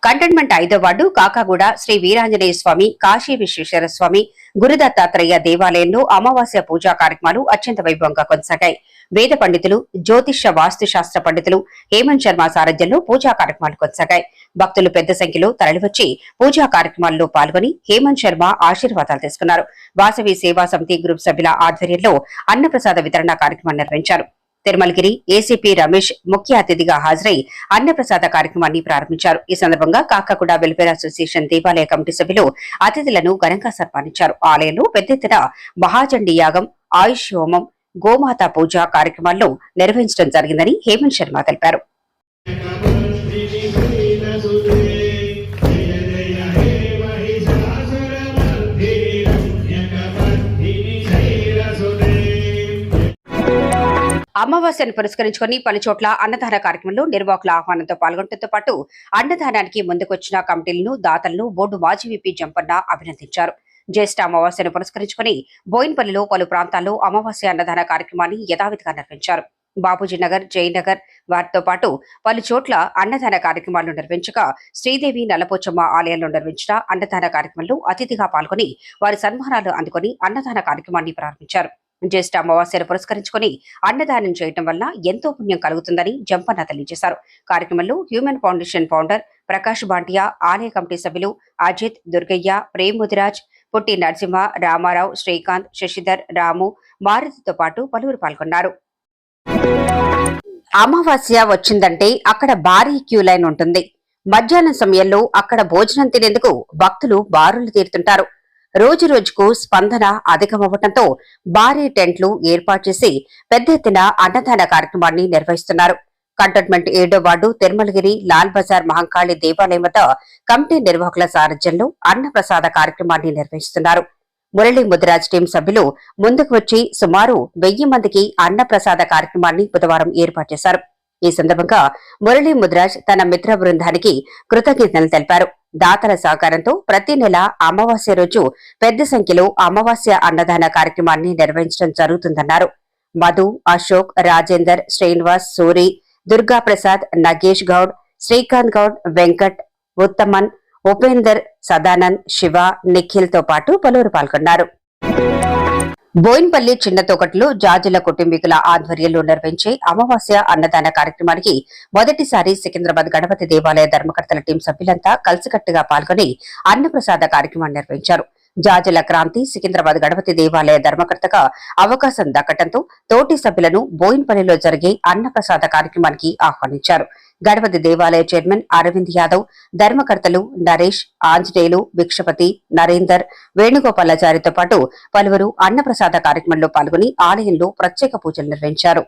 Speaker 11: కంటోన్మెంట్ ఐదో వార్డు కాకాగూడ శ్రీ వీరాంజనేయ స్వామి కాశీ విశ్వేశ్వర స్వామి గురుదత్తాత్రేయ దేవాలయంలో అమావాస్య పూజా కార్యక్రమాలు అత్యంత వైభవంగా కొనసాగాయి. వేద పండితులు జ్యోతిష వాస్తుశాస్త్ర పండితులు హేమంత్ శర్మ సారథ్యంలో పూజా కార్యక్రమాలు కొనసాగాయి. భక్తులు పెద్ద సంఖ్యలో తరలివచ్చి పూజా కార్యక్రమాల్లో పాల్గొని హేమంత్ శర్మ ఆశీర్వాదాలు తీసుకున్నారు. వాసవి సేవా సమితి గ్రూప్ సభ్యుల ఆధ్వర్యంలో అన్నప్రసాద వితరణ కార్యక్రమం నిర్వహించారు. తిరుమలగిరి ఏసీపీ రమేష్ ముఖ్య అతిథిగా హాజరై అన్నప్రసాద కార్యక్రమాన్ని ప్రారంభించారు. ఈ సందర్భంగా కాకాకుడ వెల్ఫేర్ అసోసియేషన్ దేవాలయ కమిటీ సభ్యులు అతిథులను ఘనంగా సన్మానించారు. ఆలయంలో పెద్ద ఎత్తున మహాచండీ యాగం ఆయుష్ హోమం గోమాత పూజ కార్యక్రమాల్లో నిర్వహించడం జరిగిందని హేమంత్ శర్మ తెలిపారు. అమావాస్యను పురస్కరించుకుని పలు చోట్ల అన్నదాన కార్యక్రమంలో నిర్వాహకుల ఆహ్వానంతో పాల్గొనడంతో పాటు అన్నదానానికి ముందుకొచ్చిన కమిటీలను దాతలను బోర్డు మాజీ విపి జంపన్న అభినందించారు. జ్యేష్ఠ అమావాస్యను పురస్కరించుకుని బోయిన్పల్లిలో పలు ప్రాంతాల్లో అమావాస్య అన్నదాన కార్యక్రమాన్ని యథావిధిగా నిర్వహించారు. బాపూజీ నగర్ జయనగర్ వారితో పాటు పలు చోట్ల అన్నదాన కార్యక్రమాలు నిర్వహించగా శ్రీదేవి నల్లపోచమ్మ ఆలయంలో నిర్వహించిన అన్నదాన కార్యక్రమంలో అతిథిగా పాల్గొని వారి సన్మానాలు అందుకుని అన్నదాన కార్యక్రమాన్ని ప్రారంభించారు. జ్యేష్ఠ అమావాస్యను పురస్కరించుకుని అన్నదానం చేయటం వల్ల ఎంతో పుణ్యం కలుగుతుందని జంపన్న తెలియజేశారు. కార్యక్రమంలో human foundation founder Prakash Bantia ఆలయ కమిటీ సభ్యులు అజిత్ దుర్గయ్య ప్రేమ్ ముదిరాజ్ పుట్టి నరసింహ రామారావు శ్రీకాంత్ శశిధర్ రాము మారుతితో పాటు పలువురు పాల్గొన్నారు. అమావాస్య వచ్చిందంటే అక్కడ భారీ క్యూ లైన్ ఉంటుంది. మధ్యాహ్నం సమయంలో అక్కడ భోజనం తినేందుకు భక్తులు బారులు తీరుతుంటారు. రోజు రోజుకు స్పందన అధికమవ్వడంతో భారీ టెంట్లు ఏర్పాటు చేసి పెద్ద ఎత్తున అన్నదాన కార్యక్రమాన్ని నిర్వహిస్తున్నారు. కంటోన్మెంట్ ఏడో వార్డు తిరుమలగిరి లాల్ బజార్ మహంకాళి దేవాలయం వద్ద కమిటీ నిర్వాహకుల సారథ్యంలో అన్నప్రసాద కార్యక్రమాన్ని నిర్వహిస్తున్నారు. మురళీ ముదిరాజ్ టీం సభ్యులు ముందుకు వచ్చి సుమారు వెయ్యి మందికి అన్నప్రసాద కార్యక్రమాన్ని బుధవారం ఏర్పాటు చేశారు. ఈ సందర్భంగా మురళీ ముద్రాజ్ తన మిత్ర బృందానికి కృతజ్ఞతలు తెలిపారు. దాతల సహకారంతో ప్రతి నెల అమావాస్య రోజు పెద్ద సంఖ్యలో అమావాస్య అన్నదాన కార్యక్రమాన్ని నిర్వహించడం జరుగుతుందన్నారు. మధు అశోక్ రాజేందర్ శ్రీనివాస్ సూరి దుర్గా ప్రసాద్ నగేష్ గౌడ్ శ్రీకాంత్ గౌడ్ వెంకట్ ఉత్తమన్ ఉపేందర్ సదానంద్ శివ నిఖిల్తో పాటు పలువురు పాల్గొన్నారు. బోయిన్పల్లి చిన్న జాజిల కుటుంబీకుల ఆధ్వర్యంలో నిర్వహించే అమావాస్య అన్నదాన కార్యక్రమానికి మొదటిసారి సికింద్రాబాద్ గణపతి దేవాలయ ధర్మకర్తల టీం సభ్యులంతా కలిసికట్టుగా పాల్గొని అన్నప్రసాద కార్యక్రమాన్ని నిర్వహించారు. జాజుల క్రాంతి సికింద్రాబాద్ గణపతి దేవాలయ ధర్మకర్తగా అవకాశం దక్కటంతో తోటి సభ్యులను బోయిన్పల్లిలో జరిగే అన్నప్రసాద కార్యక్రమానికి ఆహ్వానించారు. గణపతి దేవాలయ చైర్మన్ అరవింద్ యాదవ్ ధర్మకర్తలు నరేష్ ఆంజనేయులు భిక్షపతి నరేందర్ వేణుగోపాలాచారితో పాటు పలువురు అన్నప్రసాద కార్యక్రమంలో పాల్గొని ఆలయంలో ప్రత్యేక పూజలు నిర్వహించారు.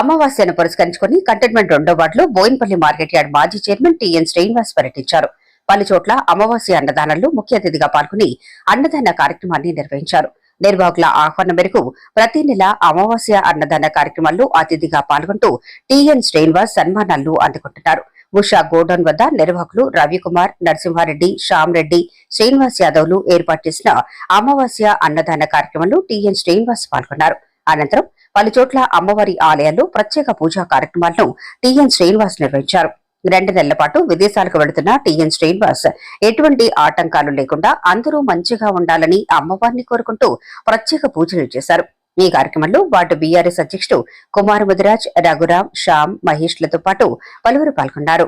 Speaker 11: అమావాస్యను పురస్కరించుకుని కంటైన్మెంట్ రెండో వార్డులో బోయిన్పల్లి మార్కెట్ యార్డ్ మాజీ చైర్మన్ టిఎన్ శ్రీనివాస్ పర్యటించారు. పలు చోట్ల అమావాస్య అన్నదానంలో ముఖ్య అతిథిగా పాల్గొని అన్నదాన కార్యక్రమాన్ని నిర్వహించారు. నిర్వాహకుల ఆహ్వానం మేరకు ప్రతి నెల అమావాస్య అన్నదాన కార్యక్రమాల్లో అతిథిగా పాల్గొంటూ టిఎన్ శ్రీనివాస్ సన్మానాలను అందుకుంటున్నారు. ఉషా గోడౌన్ వద్ద నిర్వాహకులు రవికుమార్ నరసింహారెడ్డి శ్యామ్ రెడ్డి శ్రీనివాస్ యాదవ్లు ఏర్పాటు చేసిన అమావాస్య అన్నదాన కార్యక్రమంలో టిఎన్ శ్రీనివాస్ పాల్గొన్నారు. అనంతరం పలుచోట్ల అమ్మవారి ఆలయాల్లో ప్రత్యేక పూజా కార్యక్రమాలను టిఎన్ శ్రీనివాస్ నిర్వహించారు. రెండు నెలల పాటు విదేశాలకు వెళుతున్న టీఎన్ శ్రీనివాస్. ఎటువంటి ఆటంకాలు లేకుండా అందరూ మంచిగా ఉండాలని అమ్మవారిని కోరుకుంటూ ప్రత్యేక పూజలు చేశారు. ఈ కార్యక్రమంలో వార్డు బీఆర్ఎస్ అధ్యక్షుడు కుమార్ ముదిరాజ్ రఘురాం శ్యామ్ మహేష్లతో పాటు పలువురు పాల్గొన్నారు.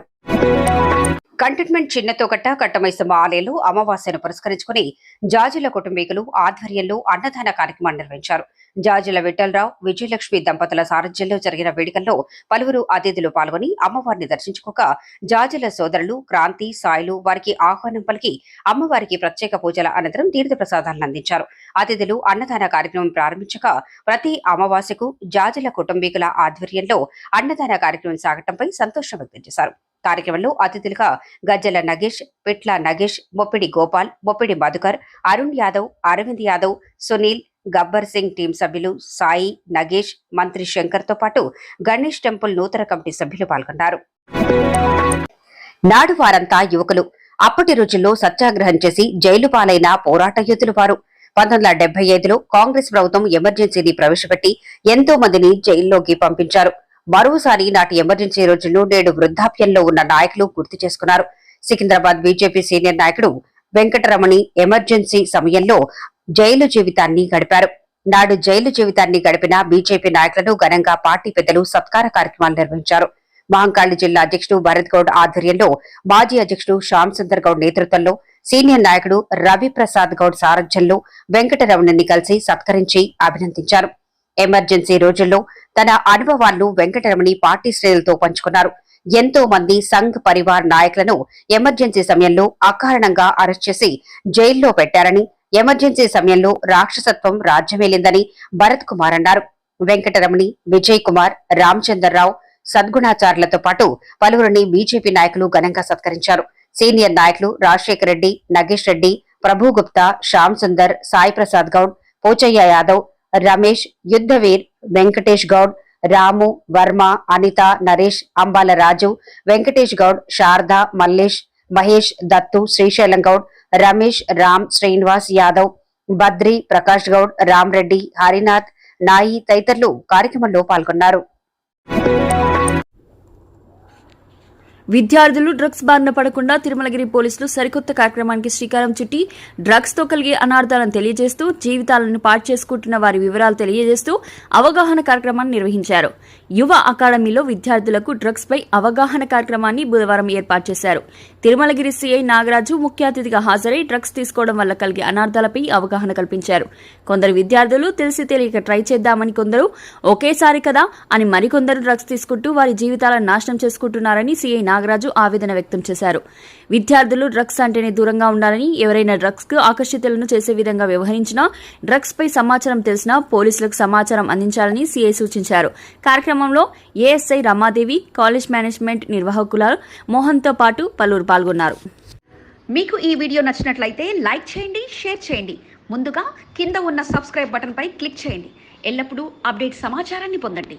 Speaker 11: కంటైన్మెంట్ చిన్నతోగట్ట కట్టమైసమ్మ ఆలయంలో అమావాస్యను పురస్కరించుకుని జాజుల కుటుంబీకులు ఆధ్వర్యంలో అన్నదాన కార్యక్రమాన్ని నిర్వహించారు. జాజుల విఠలరావు విజయలక్ష్మి దంపతుల సారథ్యంలో జరిగిన వేడుకల్లో పలువురు అతిథులు పాల్గొని అమ్మవారిని దర్శించుకోక జాజుల సోదరులు క్రాంతి సాయిలు వారికి ఆహ్వానం పలికి అమ్మవారికి ప్రత్యేక పూజల అనంతరం తీర్థ ప్రసాదాలను అందించారు. అతిథులు అన్నదాన కార్యక్రమం ప్రారంభించక ప్రతి అమావాస్యకు జాజుల కుటుంబీకుల ఆధ్వర్యంలో అన్నదాన కార్యక్రమం సాగటంపై సంతోషం వ్యక్తం చేశారు. కార్యక్రమంలో అతిథులుగా గజ్జల నగేష్ పిట్ల నగేష్ మొప్పిడి గోపాల్ మొప్పిడి మధుకర్ అరుణ్ యాదవ్ అరవింద్ యాదవ్ సునీల్ గబ్బర్ సింగ్ టీం సభ్యులు సాయి నగేష్ మంత్రి శంకర్తో పాటు గణేష్ టెంపుల్ నూతన కమిటీ సభ్యులు పాల్గొన్నారు. నాడు వారంతా యువకులు. అప్పటి రోజుల్లో సత్యాగ్రహం చేసి జైలు పాలైన పోరాట యోధులు వారు. పంతొమ్మిది వందల డెబ్బై ఐదులో కాంగ్రెస్ ప్రభుత్వం ఎమర్జెన్సీని ప్రవేశపెట్టి ఎంతో మందిని జైల్లోకి పంపించారు. మరోసారి నాటి ఎమర్జెన్సీ రోజులు నేడు వృద్ధాప్యంలో ఉన్న నాయకులు గుర్తు చేసుకున్నారు. సికింద్రాబాద్ బీజేపీ సీనియర్ నాయకుడు వెంకటరమణి ఎమర్జెన్సీ సమయంలో జైలు జీవితాన్ని గడిపారు. నాడు జైలు జీవితాన్ని గడిపిన బీజేపీ నాయకులను ఘనంగా పార్టీ పెద్దలు సత్కార కార్యక్రమాలు నిర్వహించారు. మహంకాళి జిల్లా అధ్యక్షుడు భరత్ గౌడ్ ఆధ్వర్యంలో మాజీ అధ్యక్షుడు శ్యామ్ సుందర్ గౌడ్ నేతృత్వంలో సీనియర్ నాయకుడు రవి ప్రసాద్ గౌడ్ సారథ్యంలో వెంకటరమణిని కలిసి సత్కరించి అభినందించారు. ఎమర్జెన్సీ రోజుల్లో తన అనుభవాలను వెంకటరమణి పార్టీ శ్రేణులతో పంచుకున్నారు. ఎంతో మంది సంఘ్ పరివార్ నాయకులను ఎమర్జెన్సీ సమయంలో అకారణంగా అరెస్ట్ చేసి జైల్లో పెట్టారని ఎమర్జెన్సీ సమయంలో రాక్షసత్వం రాజ్యమేలిందని భరత్ కుమార్ అన్నారు. వెంకటరమణి విజయ్ కుమార్ రామచంద్రరావు సద్గుణాచారులతో పాటు పలువురిని బీజేపీ నాయకులు ఘనంగా సత్కరించారు. సీనియర్ నాయకులు రాజశేఖర్ రెడ్డి నగేష్ రెడ్డి ప్రభుగుప్తా శ్యామ్ సుందర్ సాయి ప్రసాద్ గౌడ్ పోచయ్య యాదవ్ రమేష్ యుద్ధవీర్ వెంకటేష్ గౌడ్ రాము వర్మ అనిత నరేష్ అంబాల రాజు వెంకటేష్ గౌడ్ శారద మల్లేష్ మహేష్ దత్తు శ్రీశైలం గౌడ్ రమేష్ రామ్ శ్రీనివాస్ యాదవ్ బద్రి ప్రకాష్ గౌడ్ రామ్ రెడ్డి హరినాథ్ నాయి తదితరులు కార్యక్రమంలో పాల్గొన్నారు.
Speaker 7: విద్యార్థులు డ్రగ్స్ బారిన పడకుండా తిరుమలగిరి పోలీసులు సరికొత్త కార్యక్రమానికి శ్రీకారం చుట్టి డ్రగ్స్తో కలిగే అనార్థాలను తెలియజేస్తూ జీవితాలను పాటు చేసుకుంటున్న వారి వివరాలు తెలియజేస్తూ అవగాహన కార్యక్రమాన్ని నిర్వహించారు. యువ అకాడమీలో విద్యార్థులకు డ్రగ్స్ పై అవగాహన కార్యక్రమాన్ని బుధవారం ఏర్పాటు చేశారు. తిరుమలగిరి సిఐ నాగరాజు ముఖ్య అతిథిగా హాజరై డ్రగ్స్ తీసుకోవడం వల్ల కలిగే అనార్థాలపై అవగాహన కల్పించారు. కొందరు విద్యార్థులు తెలిసి తెలియక ట్రై చేద్దామని కొందరు ఒకేసారి కదా అని మరికొందరు డ్రగ్స్ తీసుకుంటూ వారి జీవితాలను నాశనం చేసుకుంటున్నారని సిఐ నాగరాజు ఆవేదన వ్యక్తం చేశారు. విద్యార్థులు డ్రగ్స్ అంటేనే దూరంగా ఉండాలని ఎవరైనా డ్రగ్స్కు ఆకర్షితులను చేసే విధంగా వ్యవహరించినా డ్రగ్స్ పై సమాచారం తెలిసినా పోలీసులకు సమాచారం అందించాలని సీఐ సూచించారు. కార్యక్రమంలో ఏఎస్ఐ రమాదేవి కాలేజ్ మేనేజ్మెంట్ నిర్వాహకులు మోహన్తో పాటు పలువురు పాల్గొన్నారు.
Speaker 1: మీకు ఈ వీడియో నచ్చినట్లయితే లైక్ చేయండి షేర్ చేయండి. ముందుగా కింద ఉన్న సబ్స్క్రైబ్ బటన్పై క్లిక్ చేయండి. ఎల్లప్పుడూ అప్డేట్ సమాచారాన్ని పొందండి.